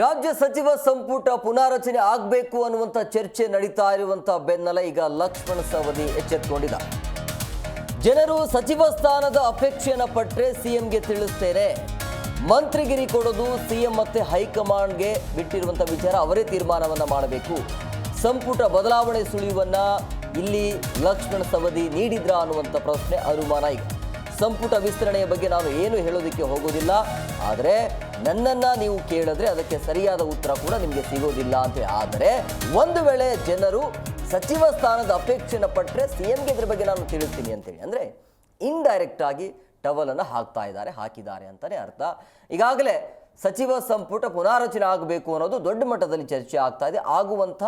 ರಾಜ್ಯ ಸಚಿವ ಸಂಪುಟ ಪುನಾರಚನೆ ಆಗಬೇಕು ಅನ್ನುವಂಥ ಚರ್ಚೆ ನಡೀತಾ ಇರುವಂಥ ಬೆನ್ನಲ್ಲ ಈಗ ಲಕ್ಷ್ಮಣ ಸವದಿ ಎಚ್ಚೆತ್ತುಕೊಂಡಿದ್ದ ಜನರು ಸಚಿವ ಸ್ಥಾನದ ಅಪೇಕ್ಷೆಯನ್ನು ಪಟ್ಟರೆ ಸಿಎಂಗೆ ತಿಳಿಸ್ತೇನೆ. ಮಂತ್ರಿಗಿರಿ ಕೊಡೋದು ಸಿಎಂ ಮತ್ತೆ ಹೈಕಮಾಂಡ್ಗೆ ಬಿಟ್ಟಿರುವಂಥ ವಿಚಾರ ಅವರೇ ತೀರ್ಮಾನವನ್ನು ಮಾಡಬೇಕು. ಸಂಪುಟ ಬದಲಾವಣೆ ಸುಳಿವನ್ನು ಇಲ್ಲಿ ಲಕ್ಷ್ಮಣ ಸವದಿ ನೀಡಿದ್ರಾ ಅನ್ನುವಂಥ ಪ್ರಶ್ನೆ ಅನುಮಾನ ಈಗ. ಸಂಪುಟ ವಿಸ್ತರಣೆಯ ಬಗ್ಗೆ ನಾನು ಏನು ಹೇಳೋದಕ್ಕೆ ಹೋಗೋದಿಲ್ಲ, ಆದರೆ ನನ್ನನ್ನು ನೀವು ಕೇಳಿದ್ರೆ ಅದಕ್ಕೆ ಸರಿಯಾದ ಉತ್ತರ ಕೂಡ ನಿಮಗೆ ಸಿಗೋದಿಲ್ಲ ಅಂತ ಆದರೆ ಒಂದು ವೇಳೆ ಜನರು ಸಚಿವ ಸ್ಥಾನದ ಅಪೇಕ್ಷೆನ ಪಟ್ಟರೆ ಸಿ ಎಂಗೆ ಇದ್ರ ಬಗ್ಗೆ ನಾನು ತಿಳಿಸ್ತೀನಿ ಅಂತೇಳಿ ಅಂದರೆ ಇಂಡೈರೆಕ್ಟ್ ಆಗಿ ಟವಲನ್ನು ಹಾಕ್ತಾ ಇದ್ದಾರೆ, ಹಾಕಿದ್ದಾರೆ ಅಂತಲೇ ಅರ್ಥ. ಈಗಾಗಲೇ ಸಚಿವ ಸಂಪುಟ ಪುನಾರಚನೆ ಆಗಬೇಕು ಅನ್ನೋದು ದೊಡ್ಡ ಮಟ್ಟದಲ್ಲಿ ಚರ್ಚೆ ಆಗ್ತಾ ಇದೆ. ಆಗುವಂಥ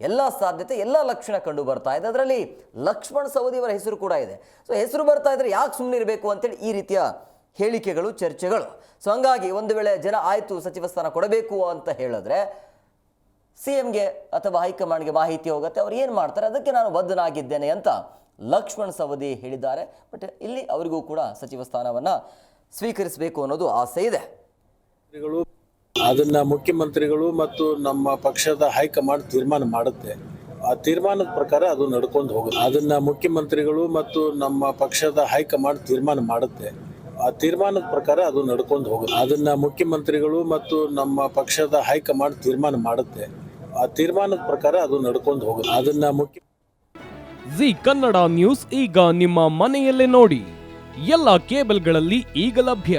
ಎಲ್ಲ ಸಾಧ್ಯತೆ, ಎಲ್ಲ ಲಕ್ಷಣ ಕಂಡು ಬರ್ತಾ ಇದೆ. ಅದರಲ್ಲಿ ಲಕ್ಷ್ಮಣ್ ಸವದಿಯವರ ಹೆಸರು ಕೂಡ ಇದೆ. ಸೊ ಹೆಸರು ಬರ್ತಾ ಇದ್ರೆ ಯಾಕೆ ಸುಮ್ಮನೆ ಇರಬೇಕು ಅಂತೇಳಿ ಈ ರೀತಿಯ ಹೇಳಿಕೆಗಳು, ಚರ್ಚೆಗಳು. ಸೊ ಹಂಗಾಗಿ ಒಂದು ವೇಳೆ ಜನ ಆಯಿತು, ಸಚಿವ ಸ್ಥಾನ ಕೊಡಬೇಕು ಅಂತ ಹೇಳಿದ್ರೆ ಸಿ ಎಂಗೆ ಅಥವಾ ಹೈಕಮಾಂಡ್ಗೆ ಮಾಹಿತಿ ಹೋಗುತ್ತೆ. ಅವ್ರು ಏನು ಮಾಡ್ತಾರೆ? ಅದಕ್ಕೆ ನಾನು ಬದ್ಧನಾಗಿದ್ದೇನೆ ಅಂತ ಲಕ್ಷ್ಮಣ್ ಸವದಿ ಹೇಳಿದ್ದಾರೆ. ಬಟ್ ಇಲ್ಲಿ ಅವರಿಗೂ ಕೂಡ ಸಚಿವ ಸ್ಥಾನವನ್ನು ಸ್ವೀಕರಿಸಬೇಕು ಅನ್ನೋದು ಆಸೆ ಇದೆ. ಅದನ್ನ ಮುಖ್ಯಮಂತ್ರಿಗಳು ಮತ್ತು ನಮ್ಮ ಪಕ್ಷದ ಹೈಕಮಾಂಡ್ ತೀರ್ಮಾನ ಮಾಡುತ್ತೆ. ಆ ತೀರ್ಮಾನದ ಪ್ರಕಾರ ಅದು ನಡ್ಕೊಂಡು ಹೋಗುತ್ತೆ. ಅದನ್ನ ಮುಖ್ಯಮಂತ್ರಿಗಳು ಮತ್ತು ನಮ್ಮ ಪಕ್ಷದ ಹೈಕಮಾಂಡ್ ತೀರ್ಮಾನ ಮಾಡುತ್ತೆ. ಆ ತೀರ್ಮಾನದ ಪ್ರಕಾರ ಅದು ನಡ್ಕೊಂಡು ಹೋಗುತ್ತೆ. ಅದನ್ನ ಮುಖ್ಯಮಂತ್ರಿಗಳು ಮತ್ತು ನಮ್ಮ ಪಕ್ಷದ ಹೈಕಮಾಂಡ್ ತೀರ್ಮಾನ ಮಾಡುತ್ತೆ. ಆ ತೀರ್ಮಾನದ ಪ್ರಕಾರ ಅದು ನಡ್ಕೊಂಡು ಹೋಗುತ್ತೆ. ಅದನ್ನ ಮುಖ್ಯ ಜಿ ಕನ್ನಡ ನ್ಯೂಸ್ ಈಗ ನಿಮ್ಮ ಮನೆಯಲ್ಲೇ ನೋಡಿ. ಎಲ್ಲ ಕೇಬಲ್ಗಳಲ್ಲಿ ಈಗ ಲಭ್ಯ.